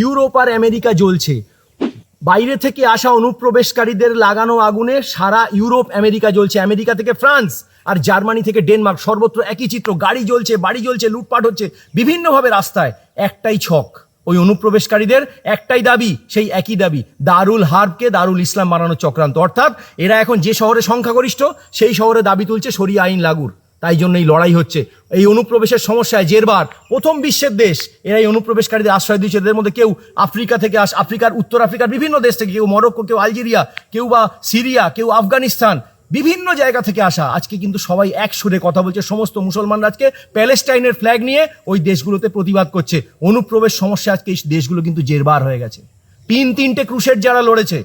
Europe আর America জ্বলছে। বাইরে থেকে আসা অনুপ্রবেশকারীদের লাগানো আগুনে সারা ইউরোপ, আমেরিকা জ্বলছে। আমেরিকা থেকে ফ্রান্স আর জার্মানি থেকে ডেনমার্ক। সর্বত্র একই চিত্র। গাড়ি জ্বলছে, বাড়ি জ্বলছে, লুটপাট হচ্ছে। বিভিন্নভাবে রাস্তায় একটাই ছক। ওই অনুপ্রবেশকারীদের একটাই দাবি, সেই একই দাবি, দারুল হার্বকে দারুল ইসলাম বানানোর চক্রান্ত। অর্থাৎ এরা এখন যে শহরে সংখ্যাগরিষ্ঠ, সেই শহরে দাবি তুলছে সরিয়া আইন লাগুর। তাই জন্য এই লড়াই হচ্ছে। এই অনুপ্রবেশের সমস্যায় জেরবার প্রথম বিশ্বের দেশ। এরা এই অনুপ্রবেশকারীদের আশ্রয় দিচ্ছে এদের মধ্যে কেউ আফ্রিকা থেকে আস আফ্রিকার, উত্তর আফ্রিকার বিভিন্ন দেশ থেকে কেউ মরক্কো, কেউ আলজেরিয়া, কেউ বা সিরিয়া, কেউ আফগানিস্তান বিভিন্ন জায়গা থেকে আসা। আজকে কিন্তু সবাই এক সুরে কথা বলছে। সমস্ত মুসলমানরা আজকে প্যালেস্টাইনের ফ্ল্যাগ নিয়ে ওই দেশগুলোতে প্রতিবাদ করছে। অনুপ্রবেশ সমস্যা আজকে এই দেশগুলো কিন্তু জেরবার হয়ে গেছে। তিন তিনটে ক্রুশের যারা লড়েছে,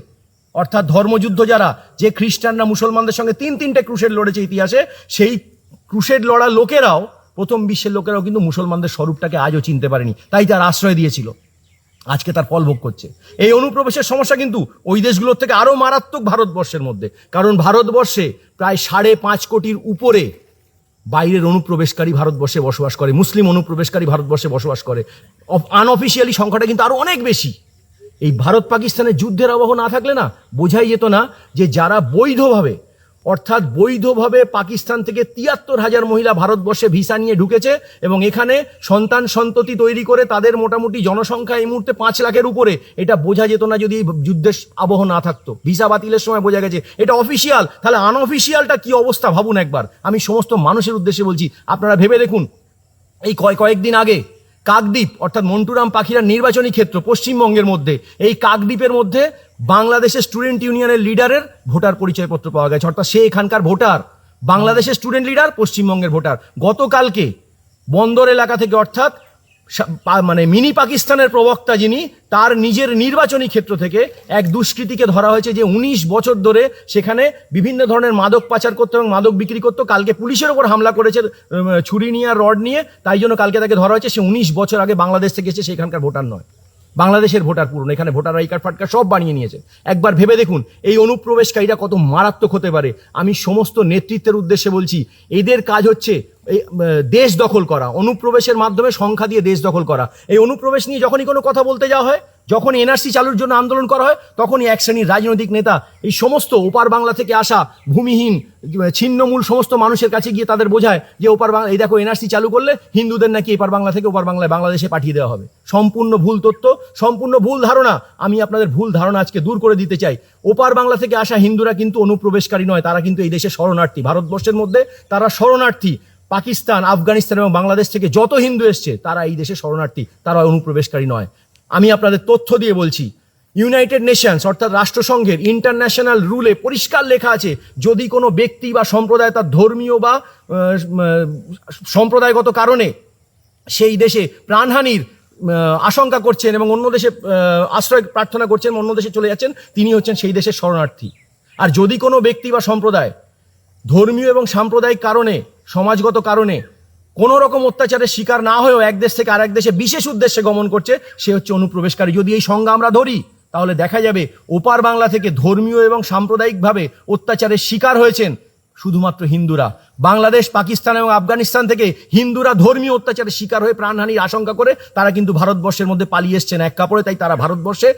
অর্থাৎ ধর্মযুদ্ধ যারা, যে খ্রিস্টানরা মুসলমানদের সঙ্গে তিন তিনটে ক্রুশের লড়েছে ইতিহাসে, সেই ক্রুশের লড়া লোকেরাও, প্রথম বিশ্বের লোকেরাও কিন্তু মুসলমানদের স্বরূপটাকে আজও চিনতে পারেনি। তাই তার আশ্রয় দিয়েছিল। আজকে তার ফল ভোগ করছে। এই অনুপ্রবেশের সমস্যা কিন্তু ওই দেশগুলোর থেকে আরও মারাত্মক ভারতবর্ষের মধ্যে। কারণ ভারতবর্ষে প্রায় সাড়ে পাঁচ কোটির উপরে বাইরের অনুপ্রবেশকারী ভারতবর্ষে বসবাস করে, মুসলিম অনুপ্রবেশকারী ভারতবর্ষে বসবাস করে। আনঅফিসিয়ালি সংখ্যাটা কিন্তু আরও অনেক বেশি। এই ভারত পাকিস্তানের যুদ্ধের আবহ না থাকলে না, বোঝাই যেত না যে যারা বৈধভাবে অর্থাৎ বৈধভাবে পাকিস্তান থেকে তিয়াত্তর হাজার মহিলা ভারতবর্ষে ভিসা নিয়ে ঢুকেছে এবং এখানে সন্তান সন্ততি তৈরি করে তাদের মোটামুটি জনসংখ্যা এই মুহূর্তে পাঁচ লাখের উপরে। এটা বোঝা যেত না যদি যুদ্ধের আবহ না থাকতো। ভিসা বাতিলের সময় বোঝা গেছে। এটা অফিসিয়াল। তাহলে আনঅফিসিয়ালটা কি অবস্থা ভাবুন একবার। আমি সমস্ত মানুষের উদ্দেশ্যে বলছি, আপনারা ভেবে দেখুন। এই কয় কয়েকদিন আগে কাকদ্বীপ, অর্থাৎ মন্টুরাম পাখিরা নির্বাচনী ক্ষেত্র পশ্চিমবঙ্গের মধ্যে। এই কাকদ্বীপের মধ্যে বাংলাদেশের স্টুডেন্ট ইউনিয়নের লিডারের ভোটার পরিচয়পত্র পাওয়া গেছে। অর্থাৎ সে এখানকার ভোটার, বাংলাদেশের স্টুডেন্ট লিডার, পশ্চিমবঙ্গের ভোটার। গতকালকে বন্দর এলাকা থেকে, অর্থাৎ মানে মিনি পাকিস্তানের প্রবক্তা যিনি, তার নিজের নির্বাচনী ক্ষেত্র থেকে এক দুষ্কৃতীকে ধরা হয়েছে যে উনিশ বছর ধরে সেখানে বিভিন্ন ধরনের মাদক পাচার করতো এবং মাদক বিক্রি করতো। কালকে পুলিশের ওপর হামলা করেছে ছুরি নিয়ে আর রড নিয়ে। তাই জন্য কালকে তাকে ধরা হয়েছে। সে উনিশ বছর আগে বাংলাদেশ থেকে এসে সেখানকার ভোটার নয়। বাংলাদেশের ভোটার পূরণ এখানে ভোটার আই কার্ড ফাটকার সব বানিয়ে নিয়েছে। একবার ভেবে দেখুন, এই অনুপ্রবেশকারীরা কত মারাত্মক হতে পারে। আমি সমস্ত নেতৃত্বের উদ্দেশ্যে বলছি, এদের কাজ হচ্ছে এই দেশ দখল করা, অনুপ্রবেশের মাধ্যমে সংখ্যা দিয়ে দেশ দখল করা। এই অনুপ্রবেশ নিয়ে যখনই কোনো কথা বলতে যাওয়া হয়, যখন এনআরসি চালুর জন্য আন্দোলন করা হয়, তখনই এক শ্রেণির রাজনৈতিক নেতা এই সমস্ত ওপার বাংলা থেকে আসা ভূমিহীন ছিন্নমূল সমস্ত মানুষের কাছে গিয়ে তাদের বোঝায় যে ওপার বাংলা এই দেখো, এনআরসি চালু করলে হিন্দুদের নাকি এপার বাংলা থেকে ওপার বাংলায় বাংলাদেশে পাঠিয়ে দেওয়া হবে। সম্পূর্ণ ভুল তথ্য, সম্পূর্ণ ভুল ধারণা, আমি আপনাদের ভুল ধারণা আজকে দূর করে দিতে চাই। ওপার বাংলা থেকে আসা হিন্দুরা কিন্তু অনুপ্রবেশকারী নয়, তারা কিন্তু এই দেশে শরণার্থী। ভারতবর্ষের মধ্যে তারা শরণার্থী। পাকিস্তান, আফগানিস্তান এবং বাংলাদেশ থেকে যত হিন্দু এসছে, তারা এই দেশে শরণার্থী, তারা অনুপ্রবেশকারী নয়। আমি আপনাদের তথ্য দিয়ে বলছি ইউনাইটেড নেশনস অর্থাৎ রাষ্ট্রসংঘের ইন্টারন্যাশনাল রুলে পরিষ্কার লেখা আছে, যদি কোনো ব্যক্তি বা সম্প্রদায় তার ধর্মীয় বা সম্প্রদায়গত কারণে সেই দেশে প্রাণহানির আশঙ্কা করছেন এবং অন্য দেশে আশ্রয় প্রার্থনা করছেন, অন্য দেশে চলে যাচ্ছেন, তিনি হচ্ছেন সেই দেশের শরণার্থী। আর যদি কোনো ব্যক্তি বা সম্প্রদায় ধর্মীয় এবং সাম্প্রদায়িক কারণে সমাজগত কারণে কোনো রকম অত্যাচারের শিকার না হয়েও এক দেশ থেকে আরেক দেশে বিশেষ উদ্দেশ্যে গমন করছে, সে হচ্ছে অনুপ্রবেশকারী। যদি এই সংজ্ঞা আমরা ধরি, তাহলে দেখা যাবে ওপার বাংলা থেকে ধর্মীয় এবং সাম্প্রদায়িকভাবে অত্যাচারের শিকার হয়েছেন শুধুমাত্র হিন্দুরা। বাংলাদেশ, পাকিস্তান এবং আফগানিস্তান থেকে হিন্দুরা ধর্মীয় অত্যাচারের শিকার হয়ে প্রাণহানির আশঙ্কা করে, তারা কিন্তু ভারতবর্ষের মধ্যে পালিয়ে এসছেন এক কাপড়ে, তাই তারা ভারতবর্ষে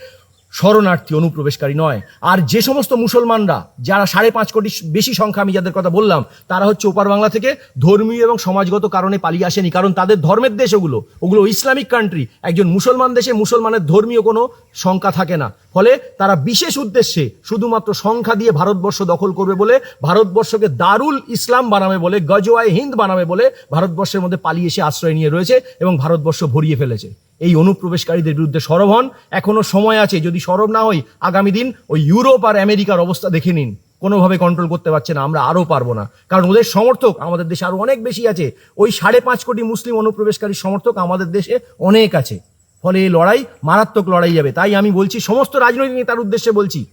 শরণার্থী অনুপ্রবেশকারী নয়। আর যে সমস্ত মুসলমানরা, যারা সাড়ে পাঁচ কোটি বেশি সংখ্যা, আমি যাদের কথা বললাম, তারা হচ্ছে ওপার বাংলা থেকে ধর্মীয় এবং সমাজগত কারণে পালিয়ে আসেনি। কারণ তাদের ধর্মের দেশ ওগুলো ওগুলো ইসলামিক কান্ট্রি একজন মুসলমান দেশে মুসলমানের ধর্মীয় কোনো সংখ্যা থাকে না। ফলে তারা বিশেষ উদ্দেশ্যে শুধুমাত্র সংখ্যা দিয়ে ভারতবর্ষ দখল করবে বলে, ভারতবর্ষকে দারুল ইসলাম বানাবে বলে, গজওয়াই হিন্দ বানাবে বলে ভারতবর্ষের মধ্যে পালিয়ে এসে আশ্রয় নিয়ে রয়েছে এবং ভারতবর্ষ ভরিয়ে ফেলেছে। এই অনুপ্রবেশকারীদের বিরুদ্ধে সরব হন। এখনও সময় আছে, যদি সরব না হই, আগামী দিন ওই ইউরোপ আর আমেরিকার অবস্থা দেখে নিন। কোনোভাবে কন্ট্রোল করতে পারছে না, আমরা আরও পারব না। কারণ ওদের সমর্থক আমাদের দেশে আরও অনেক বেশি আছে। ওই সাড়ে পাঁচ কোটি মুসলিম অনুপ্রবেশকারী সমর্থক আমাদের দেশে অনেক আছে। ফলে এই লড়াই মারাত্মক লড়াই যাবে। তাই আমি বলছি, সমস্ত রাজনৈতিক নেতার উদ্দেশ্যে বলছি,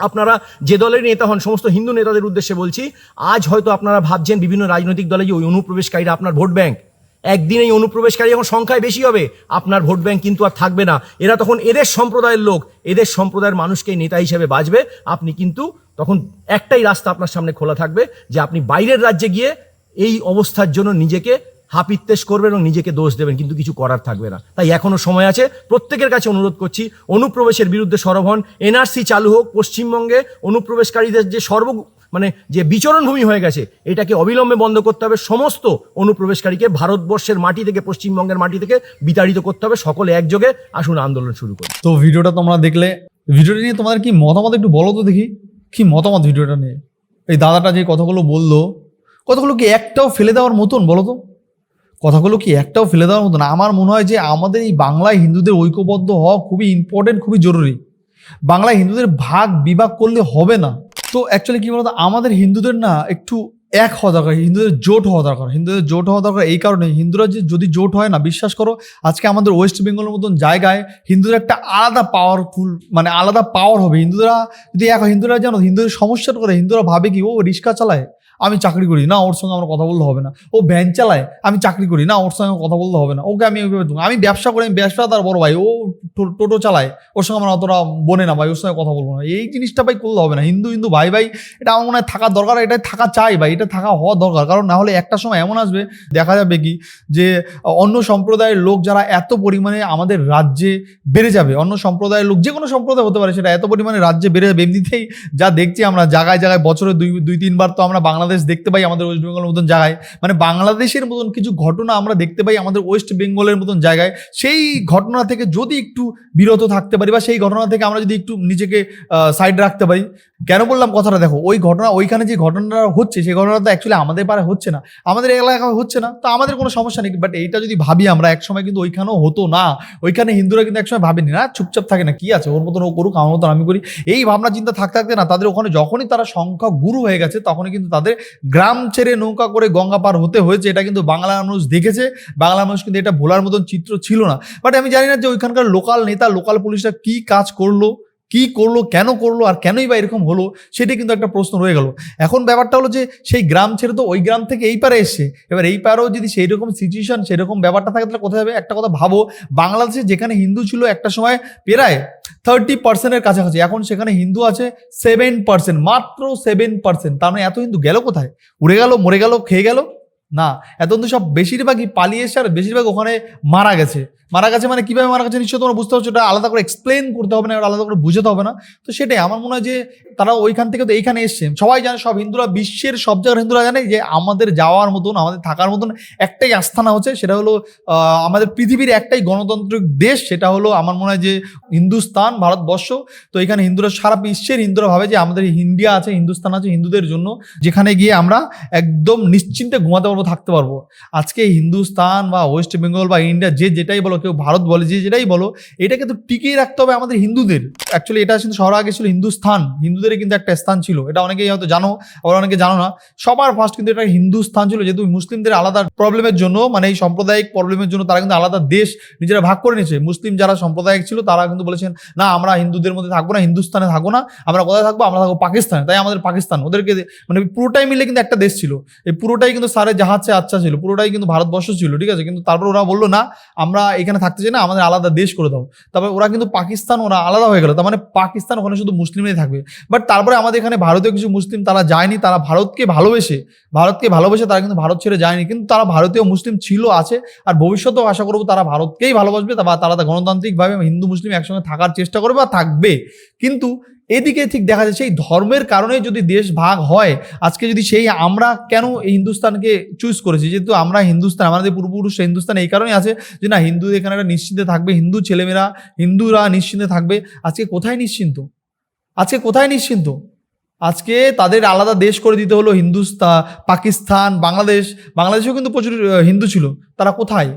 আপনারা যে দলের নেতা হন, সমস্ত হিন্দু নেতাদের উদ্দেশ্যে বলছি, আজ হয়তো আপনারা ভাবছেন বিভিন্ন রাজনৈতিক দলে যে ওই অনুপ্রবেশকারীরা আপনার ভোট ব্যাংক। একদিন এই অনুপ্রবেশকারী যখন সংখ্যায় বেশি হবে। আপনার ভোট ব্যাংক কিন্তু আর থাকবে না। এরা তখন এদের সম্প্রদায়ের লোক। এদের সম্প্রদায়ের মানুষকে নেতা হিসেবে বাঁচবে। আপনি কিন্তু তখন একটাই রাস্তা আপনার সামনে খোলা থাকবে যে আপনি বাইরের রাজ্যে গিয়ে এই অবস্থার জন্য নিজেকে হাপিত্তেশ করবেন এবং নিজেকে দোষ দেবেন। কিন্তু কিছু করার থাকবে না। তাই এখনও সময় আছে। প্রত্যেকের কাছে অনুরোধ করছি, অনুপ্রবেশের বিরুদ্ধে সরব হন। এনআরসি চালু হোক, পশ্চিমবঙ্গে অনুপ্রবেশকারীদের যে সর্ব মানে যে বিচরণ ভূমি হয়ে গেছে, এটাকে অবিলম্বে বন্ধ করতে হবে। সমস্ত অনুপ্রবেশকারীকে ভারতবর্ষের মাটি থেকে, পশ্চিমবঙ্গের মাটি থেকে বিতাড়িত করতে হবে। সকলে একযোগে আসুন আন্দোলন শুরু করি। তো ভিডিওটা তোমরা দেখলে, ভিডিওটা নিয়ে তোমাদের কি মতামত একটু বলো তো দেখি। কি মতামত ভিডিওটা নিয়ে? এই দাদাটা যে কথাগুলো বলল, কথাগুলো কি একটাও ফেলে দেওয়ার মতন বলো তো? কথাগুলো কি একটাও ফেলে দেওয়ার মতন? আমার মনে হয় যে আমাদের এই বাংলায় হিন্দুদের ঐক্যবদ্ধ হওয়া খুবই ইম্পর্টেন্ট খুবই জরুরি। বাংলায় হিন্দুদের ভাগ বিভাগ করলে হবে না। তো অ্যাকচুয়ালি কি বলতো, আমাদের হিন্দুদের না একটু এক হওয়া দরকার, হিন্দুদের জোট হওয়া দরকার। হিন্দুদের জোট হওয়া দরকার এই কারণে, হিন্দুরা যে যদি জোট হয় না, বিশ্বাস করো, আজকে আমাদের ওয়েস্ট বেঙ্গলের মতন জায়গায় হিন্দুদের একটা আলাদা পাওয়ারফুল মানে আলাদা পাওয়ার হবে। হিন্দুরা যদি এক হিন্দুরা জানো হিন্দুদের সমস্যার করে হিন্দুরা ভাবে কি, ও রিক্সা চালায়? আমি চাকরি করি, না ওর সঙ্গে আমার কথা বলতে হবে না। ও ভ্যান চালায়, আমি চাকরি করি, না ওর সঙ্গে কথা বলতে হবে না। ওকে আমি আমি ব্যবসা করি, আমি ব্যবসাদার বড় ভাই, ও টোটো চালায়, ওর সঙ্গে আমার অতটা বনে না ভাই, ওর সঙ্গে কথা বলব না। এই জিনিসটা ভাই করলে হবে না। হিন্দু হিন্দু ভাই ভাই, এটা আমার মনে হয় থাকা দরকার এটা থাকা চাই ভাই, এটা থাকা হওয়া দরকার। কারণ না হলে একটা সময় এমন আসবে, দেখা যাবে কি, যে অন্য সম্প্রদায়ের লোক যারা এত পরিমাণে আমাদের রাজ্যে বেড়ে যাবে, অন্য সম্প্রদায়ের লোক যে কোনো সম্প্রদায় হতে পারে, সেটা এত পরিমাণে রাজ্যে বেড়ে যাবে। এমনিতেই যা দেখছি আমরা, জায়গায় জায়গায় বছরে দুই দুই, তিনবার তো আমরা বাংলাদেশ দেখতে পাই, আমাদের ওয়েস্ট বেঙ্গলের মতন জায়গায়। মানে বাংলাদেশের মতন কিছু ঘটনা আমরা দেখতে পাই আমাদের ওয়েস্ট বেঙ্গলের মতন জায়গায়। সেই ঘটনা থেকে যদি একটু বিরত থাকতে পারি বা সেই ঘটনা থেকে আমরা যদি একটু নিজেকে সাইড রাখতে পারি, কেন বললাম কথাটা দেখো, ওই ঘটনা, ওইখানে যে ঘটনাটা হচ্ছে, সেই ঘটনাটা অ্যাকচুয়ালি আমাদের পাড়ে হচ্ছে না। আমাদের এলাকায় হচ্ছে না, তো আমাদের কোনো সমস্যা নেই। বাট এইটা যদি ভাবি আমরা, একসময় কিন্তু ওইখানেও হতো না। ওইখানে হিন্দুরা কিন্তু একসময় ভাবেনি, না, চুপচাপ থাকে না, কি আছে? ওর মতন ও করুক, আমার মতন আমি করি। এই ভাবনা, চিন্তা থাকতে থাকতে না, তাদের ওখানে যখনই তারা সংখ্যা গুরু হয়ে গেছে, তখনই কিন্তু তাদের গ্রাম ছেড়ে নৌকা করে গঙ্গা পার হতে হয়েছে, এটা কিন্তু বাংলা মানুষ দেখেছে। বাংলা মানুষ কিন্তু এটা ভোলার মতন চিত্র ছিল না। বাট আমি জানি না যে ওইখানকার লোকাল নেতা লোকাল পুলিশরা কি কাজ করল। কি করল, কেন করল, আর কেনই বা এরকম হলো, সেটা কিন্তু একটা প্রশ্ন রয়ে গেল। এখন ব্যাপারটা হলো যে, সেই গ্রাম ছেড়ে তো ওই গ্রাম থেকে এই পারে এসছে। এবার এই পারেও যদি সেই রকম সিচুয়েশন সেরকম ব্যাপারটা থাকে, তাহলে কোথায় যাবে একটা কথা ভাবো, বাংলাদেশে যেখানে হিন্দু ছিল একটা সময় প্রায় থার্টি পার্সেন্টের কাছাকাছি, এখন সেখানে হিন্দু আছে সেভেন পার্সেন্ট মাত্র সেভেন পার্সেন্ট তার মানে এত হিন্দু গেল কোথায়? উড়ে গেল, মরে গেল, খেয়ে গেল? না এত সব বেশিরভাগই পালিয়ে এসে আর বেশিরভাগ ওখানে মারা গেছে। মারা গেছে মানে কীভাবে মারা গেছে নিশ্চয় তোমরা বুঝতে পারছ, এটা আলাদা করে এক্সপ্লেন করতে হবে না আলাদা করে বুঝতে হবে না। তো সেটাই, আমার মনে হয় যে তারা ওইখান থেকে তো এইখানে এসছে। সবাই জানে, সব হিন্দুরা, বিশ্বের সব জায়গার হিন্দুরা জানে যে আমাদের যাওয়ার মতন, আমাদের থাকার মতন একটাই আস্থানা হচ্ছে, সেটা হলো আমাদের পৃথিবীর একটাই গণতান্ত্রিক দেশ, সেটা হলো আমার মনে হয় যে হিন্দুস্তান, ভারতবর্ষ। তো এখানে হিন্দুরা, সারা বিশ্বের হিন্দুরা ভাবে যে আমাদের ইন্ডিয়া আছে, হিন্দুস্তান আছে হিন্দুদের জন্য, যেখানে গিয়ে আমরা একদম নিশ্চিন্তে ঘুমাতে পারব, থাকতে পারব। আজকে হিন্দুস্তান বা ওয়েস্ট বেঙ্গল বা ইন্ডিয়া, যে যেটাই বলো কেউ ভারত বলে, যে যেটাই বলো, এটাকে তো টিকিয়ে রাখতে হবে আমাদের হিন্দুদের। অ্যাকচুয়ালি এটা কিন্তু সবার আগে ছিল হিন্দুস্থান। হিন্দুদের কিন্তু একটা স্থান ছিল। এটা অনেকেই হয়তো জানো, আবার অনেকে জানো না। সবার ফার্স্ট কিন্তু এটা হিন্দুস্থান ছিল, যেহেতু মুসলিমদের আলাদা প্রবলেমের জন্য মানে এই সাম্প্রদায়িক প্রবলেমের জন্য তারা কিন্তু আলাদা দেশ নিজেরা ভাগ করে নিয়েছে। মুসলিম যারা সাম্প্রদায়িক ছিল, তারা কিন্তু বলেছেন, না, আমরা হিন্দুদের মধ্যে থাকব না হিন্দুস্তানে থাকব না। আমরা কোথায় থাকব? আমরা থাকব পাকিস্তানে। তাই আমাদের পাকিস্তান। ওদেরকে মানে পুরোটাই মিলে কিন্তু একটা দেশ ছিল। এই পুরোটাই কিন্তু সারে জাহাজে আচ্ছা ছিল। পুরোটাই কিন্তু ভারতবর্ষ ছিল, ঠিক আছে? কিন্তু তারপর ওরা বলল, না, আমরা এখানে থাকতে চাই না, আমাদের আলাদা দেশ করে দাও। তারপর ওরা কিন্তু পাকিস্তান, ওরা আলাদা হয়ে গেল। তার মানে পাকিস্তান ওখানে শুধু মুসলিমরাই থাকবে। বাট তারপরে আমাদের এখানে ভারতীয় কিছু মুসলিম তারা যায়নি, তারা ভারতকে ভালোবেসে ভারতকে ভালোবেসে তারা কিন্তু ভারত ছেড়ে যায়নি। কিন্তু তারা ভারতীয় মুসলিম ছিল, আছে। আর ভবিষ্যতেও আশা করব তারা ভারতকেই ভালোবাসবে, বা তারা গণতান্ত্রিকভাবে হিন্দু, মুসলিম একসঙ্গে থাকার চেষ্টা করবে বা থাকবে। কিন্তু এদিকে ঠিক দেখা যাচ্ছে, এই ধর্মের কারণে যদি দেশ ভাগ হয়, আজকে যদি সেই আমরা কেন এই হিন্দুস্তানকে চুজ করেছি? যেহেতু আমরা হিন্দুস্তান, আমাদের পূর্বপুরুষ হিন্দুস্তান, এই কারণে আছে যে না, হিন্দু এখানে একটা নিশ্চিন্তে থাকবে, হিন্দু ছেলেমেয়েরা, হিন্দুরা নিশ্চিন্তে থাকবে। আজকে কোথায় নিশ্চিন্ত? আজকে কোথায় নিশ্চিন্ত? আজকে তাদের আলাদা দেশ করে দিতে হলো হিন্দুস্তান পাকিস্তান, বাংলাদেশ। বাংলাদেশেও কিন্তু প্রচুর হিন্দু ছিল। তারা কোথায়?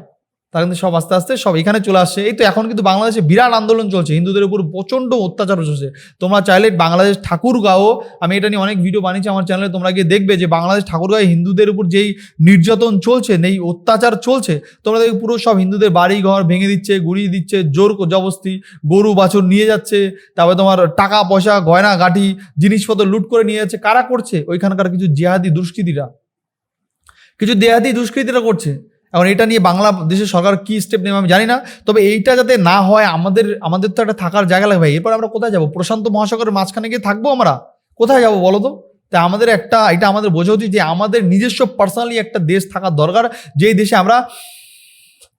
তারা কিন্তু সব আস্তে আস্তে সব এখানে চলে আসছে। এই তো এখন কিন্তু বাংলাদেশে বিরাট আন্দোলন চলছে। হিন্দুদের উপর প্রচণ্ড অত্যাচার চলছে। তোমরা চাইলে বাংলাদেশ ঠাকুরগাঁও, আমি এটা নিয়ে অনেক ভিডিও বানিয়েছি আমার চ্যানেলে তোমরা গিয়ে দেখবে যে বাংলাদেশ ঠাকুরগাঁয়ে হিন্দুদের উপর যেই নির্যাতন চলছে নেই অত্যাচার চলছে, তোমরা দেখবে পুরো সব হিন্দুদের বাড়ি ঘর ভেঙে দিচ্ছে, গুড়িয়ে দিচ্ছে, জোর জবস্তি গরু বাছুর নিয়ে যাচ্ছে, তারপরে তোমার টাকা পয়সা, গয়না গাঠি জিনিসপত্র লুট করে নিয়ে যাচ্ছে। কারা করছে? ওইখানকার কিছু জিহাদি দুষ্কৃতীরা। কিছু দেহাদি দুষ্কৃতীরা করছে। এখন এটা নিয়ে বাংলাদেশের সরকার কি স্টেপ নেবে আমি জানি না, তবে এইটা যাতে না হয়, আমাদের আমাদের তো একটা থাকার জায়গা লাগবে। এরপর আমরা কোথায় যাব? প্রশান্ত মহাসাগরের মাঝখানে গিয়ে থাকব আমরা? কোথায় যাব বলো তো? তাই আমাদের একটা, এটা আমাদের বোঝা উচিত যে আমাদের নিজস্ব পার্সোনালি একটা দেশ থাকার দরকার, যেই দেশে আমরা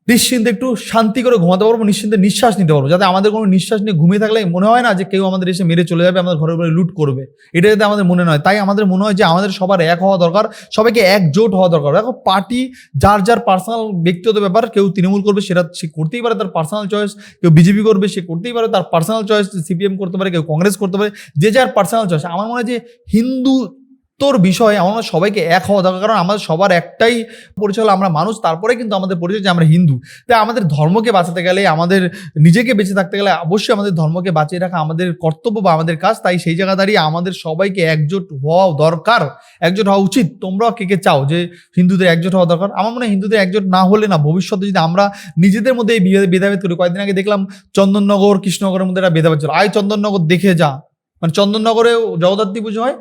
নিশ্চিন্তে একটু শান্তি করে ঘুমাতে পারব, নিশ্চিন্তে নিঃশ্বাস নিতে পারব। যাতে আমাদের কোনো নিঃশ্বাস নিয়ে ঘুমিয়ে থাকলে মনে হয় না যে কেউ আমাদের এসে মেরে চলে যাবে, আমাদের ঘরের উপরে লুট করবে। এটা যাতে আমাদের মনে নয়। তাই আমাদের মনে হয় যে আমাদের সবার এক হওয়া দরকার, সবাইকে একজোট হওয়া দরকার। দেখো, পার্টি, যার যার পার্সোনাল ব্যক্তিগত ব্যাপার, কেউ তৃণমূল করবে, সেটা সে করতেই পারে তার পার্সোনাল চয়েস কেউ বিজেপি করবে, সে করতেই পারে তার পার্সোনাল চয়েস সিপিএম করতে পারে, কেউ কংগ্রেস করতে পারে, যে যার পার্সোনাল চয়েস আমার মনে হয় যে হিন্দু তোর বিষয়ে, আমার সবাইকে এক হওয়া দরকার, কারণ আমাদের সবার একটাই পরিচয় আমরা মানুষ, তারপরে কিন্তু আমাদের পরিচয় যে আমরা হিন্দু। তাই আমাদের ধর্মকে বাঁচাতে গেলে, আমাদের নিজেকে বেঁচে থাকতে গেলে অবশ্যই আমাদের ধর্মকে বাঁচিয়ে রাখা আমাদের কর্তব্য বা আমাদের কাজ। তাই সেই জায়গা দাঁড়িয়ে আমাদের সবাইকে একজোট হওয়া দরকার, একজোট হওয়া উচিত। তোমরাও কে কে চাও যে হিন্দুদের একজোট হওয়া দরকার? আমার মনে হয় হিন্দুদের একজোট না হলে না, ভবিষ্যতে যদি আমরা নিজেদের মধ্যে এই ভেদাভেদ করি। কয়েকদিন আগে দেখলাম চন্দননগর, কৃষ্ণনগরের মধ্যে একটা ভেদাভেদ ছিল। আয় চন্দননগর দেখে যা। মানে চন্দননগরে জগদ্ধাত্রী পুজো হয়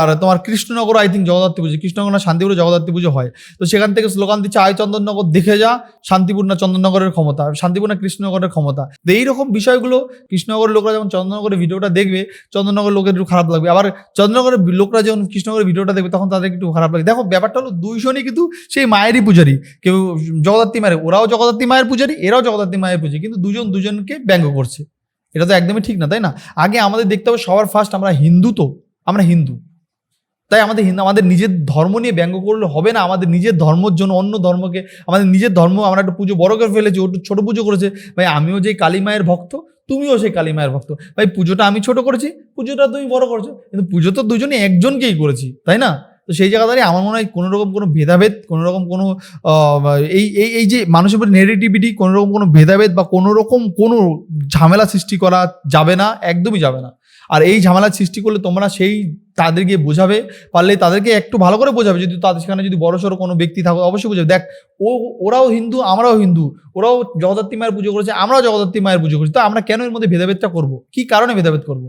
আর তোমার কৃষ্ণনগর আই থিঙ্ক জগদ্ধাত্রী পুজো, কৃষ্ণনগর না শান্তিপুরে জগদ্ধাত্রী পুজো হয়। তো সেখান থেকে স্লোগান দিচ্ছে, আয় চন্দননগর, দেখে যা, শান্তিপুর না চন্দননগরের ক্ষমতা, শান্তিপুর না কৃষ্ণনগরের ক্ষমতা। তো এইরকম বিষয়গুলো কৃষ্ণনগরের লোকরা যখন চন্দননগরের ভিডিওটা দেখবে, চন্দননগরের লোকের একটু খারাপ লাগবে। আবার চন্দননগরের লোকরা যখন কৃষ্ণনগরের ভিডিওটা দেখবে, তখন তাদের একটু খারাপ লাগবে দেখো, ব্যাপারটা হলো দুইজনই কিন্তু সেই মায়েরই পূজারি। কেউ জগদ্ধাত্রী মায়ের, ওরাও জগদ্ধাত্রী মায়ের পূজারি, এরাও জগদ্ধাত্রী মায়ের পূজারি, কিন্তু দুজন দুজনকে ব্যঙ্গ করছে। এটা তো একদমই ঠিক না, তাই না? আগে আমাদের দেখতে হবে সবার ফার্স্ট আমরা হিন্দু তো, আমরা হিন্দু। তাই আমাদের হিন্দু আমাদের নিজের ধর্ম নিয়ে ব্যঙ্গ করলে হবে না, আমাদের নিজের ধর্মের জন্য অন্য ধর্মকে, আমাদের নিজের ধর্ম, আমরা একটা পুজো বড় করে ফেলেছি, ও ছোটো পুজো করেছে, ভাই আমিও যে কালী মায়ের ভক্ত, তুমিও সেই কালী মায়ের ভক্ত। ভাই পুজোটা আমি ছোট করেছি, পুজোটা তুমি বড় করেছ, কিন্তু পুজো তো দুজনে একজনকেই করেছি, তাই না? তো সেই জায়গা দাঁড়িয়ে আমার মনে হয় কোনো রকম কোনো ভেদাভেদ কোনো রকম কোনো এই এই এই যে মানুষের উপর নেগেটিভিটি কোনো রকম কোনো ভেদাভেদ বা কোনো রকম কোনো ঝামেলা সৃষ্টি করা যাবে না, একদমই যাবে না। আর এই ঝামেলা সৃষ্টি করলে তোমরা সেই তাদের গিয়ে বোঝাবে, পারলে তাদেরকে একটু ভালো করে বোঝাবে। যদি তাদের সেখানে যদি বড় সড়ো কোনো ব্যক্তি থাকে, অবশ্যই বোঝাবে। দেখ, ও, ওরাও হিন্দু, আমরাও হিন্দু, ওরাও জগদ্ধাত্রী মায়ের পুজো করেছে আমরাও জগদ্ধাত্রী মায়ের পুজো করেছি, তো আমরা কেন এর মধ্যে ভেদাভেদটা করব? কি কারণে ভেদাভেদ করব?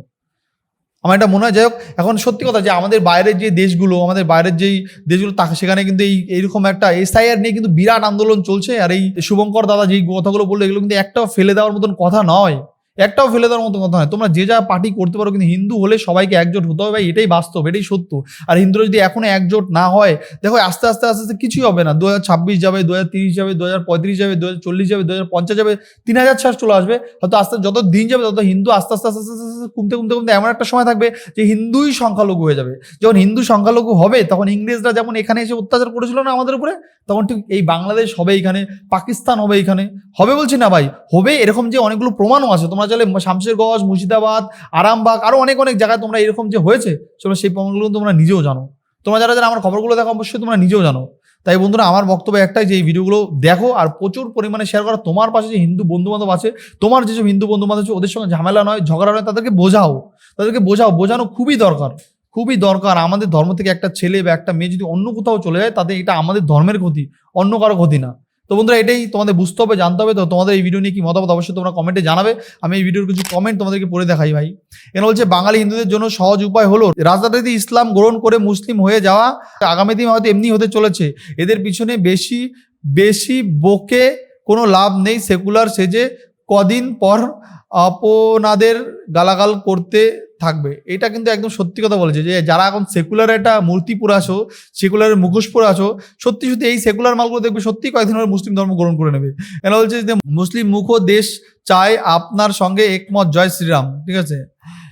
আমার এটা মনে হয়, যাই হোক, এখন সত্যি কথা যে আমাদের বাইরের যে দেশগুলো, আমাদের বাইরের যেই দেশগুলো, তাকে সেখানে কিন্তু এই, এইরকম একটা এসআইআর নিয়ে কিন্তু বিরাট আন্দোলন চলছে। আর এই শুভঙ্কর দাদা যেই কথাগুলো বলল, এগুলো কিন্তু একটাও ফেলে দেওয়ার মতন কথা নয়। একটাও ফেলে দেওয়ার মতো কথা নয়। তোমরা যে যা পার্টি করতে পারো, কিন্তু হিন্দু হলে সবাইকে একজোট হতে হবে, ভাই, এটাই বাস্তব, এটাই সত্য। আর হিন্দুরা যদি এখনও একজোট না হয়, দেখো, আস্তে আস্তে আস্তে আস্তে কিছুই হবে না। দু হাজার ছাব্বিশ যাবে, দু হাজার তিরিশ যাবে, দু হাজার পঁয়ত্রিশ যাবে, দু হাজার চল্লিশ যাবে, দু হাজার পঞ্চাশ যাবে, তিন হাজার ছাড় চলে আসবে। হয়তো আস্তে যত দিন যাবে, তত হিন্দু আস্তে আস্তে আস্তে আস্তে আস্তে কমতে কমতে কমতে এমন একটা সময় থাকবে যে হিন্দুই সংখ্যালঘু হয়ে যাবে। যখন হিন্দু সংখ্যালঘু হবে, তখন ইংরেজরা যেমন এখানে এসে অত্যাচার করেছিল না আমাদের উপরে, তখন ঠিক এই বাংলাদেশ হবে এখানে, পাকিস্তান হবে এখানে। হবে বলছি না, ভাই, হবে এরকম যে অনেকগুলো প্রমাণও আছে। তোমরা চাইলে শামশেরগঞ্জ, মুর্শিদাবাদ, আরামবাগ, আরও অনেক অনেক জায়গায় তোমরা এরকম যে হয়েছে, চলো সেই প্রমাণগুলো তোমরা নিজেও জানো। তোমরা যারা যারা আমার খবরগুলো দেখো, অবশ্যই তোমরা নিজেও জানো। তাই বন্ধুরা, আমার বক্তব্য একটাই যে এই ভিডিওগুলো দেখো আর প্রচুর পরিমাণে শেয়ার করো। তোমার পাশে যে হিন্দু বন্ধু বান্ধব আছে, তোমার যেসব হিন্দু বন্ধু বান্ধব আছে, ওদের সঙ্গে ঝামেলা নয়, ঝগড়া নয়, তাদেরকে বোঝাও। তাদেরকে বোঝাও, বোঝানো খুবই দরকার খুবই দরকার। আমাদের ধর্ম থেকে একটা ছেলে বা একটা মেয়ে যদি অন্য কোথাও চলে যায়, তাতে এটা আমাদের ধর্মের ক্ষতি, অন্য কারও ক্ষতি না। তো বন্ধুরা, এটাই তোমাদের বুঝতে হবে, জানতে হবে। তো তোমাদের এই ভিডিও নিয়ে কি মতামত অবশ্যই তোমরা কমেন্টে জানাবে। আমি এই ভিডিওর কিছু কমেন্ট তোমাদেরকে পড়ে দেখাই ভাই। এখানে বলছে, বাঙালি হিন্দুদের জন্য সহজ উপায় হলো রাজনীতি ইসলাম গ্রহণ করে মুসলিম হয়ে যাওয়া। আগামী দিন হয়তো এমনি হতে চলেছে। এদের পিছনে বেশি বেশি বকে কোনো লাভ নেই, সেকুলার সেজে কদিন পর আপনাদের গালাগাল করতে থাকবে। এটা কিন্তু একদম সত্যি কথা বলেছে যে, যারা এখন সেকুলার একটা মূর্তি পরে আসো সেকুলারের মুখোশ পরে আসো সত্যি সত্যি এই সেকুলার মালগুলো দেখবে সত্যি কয়েকদিন পরে মুসলিম ধর্ম গ্রহণ করে নেবে। এরা বলছে যে, মুসলিম মুখ দেশ চায় আপনার সঙ্গে একমত। জয় শ্রীরাম, ঠিক আছে?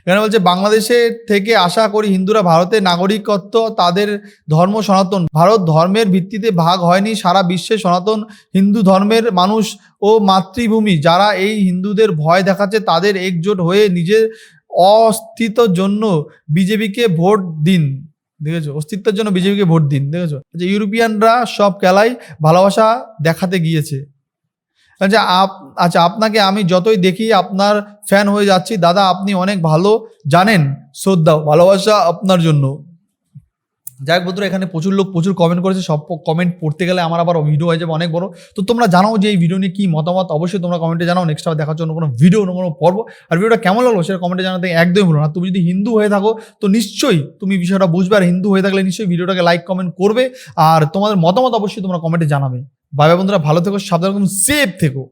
এখানে বলছে, বাংলাদেশে থেকে আশা করি হিন্দুরা ভারতের নাগরিকত্ব, তাদের ধর্ম সনাতন। ভারত ধর্মের ভিত্তিতে ভাগ হয়নি, সারা বিশ্বে সনাতন হিন্দু ধর্মের মানুষ ও মাতৃভূমি। যারা এই হিন্দুদের ভয় দেখাচ্ছে, তাদের একজোট হয়ে নিজের অস্তিত্বর জন্য বিজেপিকে ভোট দিন। দেখেছ? অস্তিত্বের জন্য বিজেপিকে ভোট দিন, দেখেছ? যে ইউরোপিয়ানরা সব খেলায় ভালোবাসা দেখাতে গিয়েছে। আচ্ছা আপ আচ্ছা আপনাকে আমি যতই দেখি আপনার ফ্যান হয়ে যাচ্ছি, দাদা আপনি অনেক ভালো জানেন শ্রদ্ধা ভালোবাসা আপনার জন্য। যাই বন্ধুরা, এখানে প্রচুর লোক প্রচুর কমেন্ট করেছে, সব কমেন্ট পড়তে গেলে আমার আবার ভিডিও হয়ে যাবে অনেক বড়। তো তোমরা জানাও যে এই ভিডিও নিয়ে কি মতামত, অবশ্যই তোমরা কমেন্টে জানাও নেক্সট আবার দেখার জন্য কোনো ভিডিও অন্য কোনো পর্ব। আর ভিডিওটা কেমন লাগল সেটা কমেন্টে জানাতে একদমই ভুলো না। তুমি যদি হিন্দু হয়ে থাকো, তো নিশ্চয়ই তুমি বিষয়টা বুঝবে। আর হিন্দু হয়ে থাকলে নিশ্চয়ই ভিডিওটাকে লাইক কমেন্ট করবে। আর তোমাদের মতামত অবশ্যই তোমরা কমেন্টে জানাবে। বাবা বন্ধুরা, ভালো থেকো, সাবধান সেফ থেকো।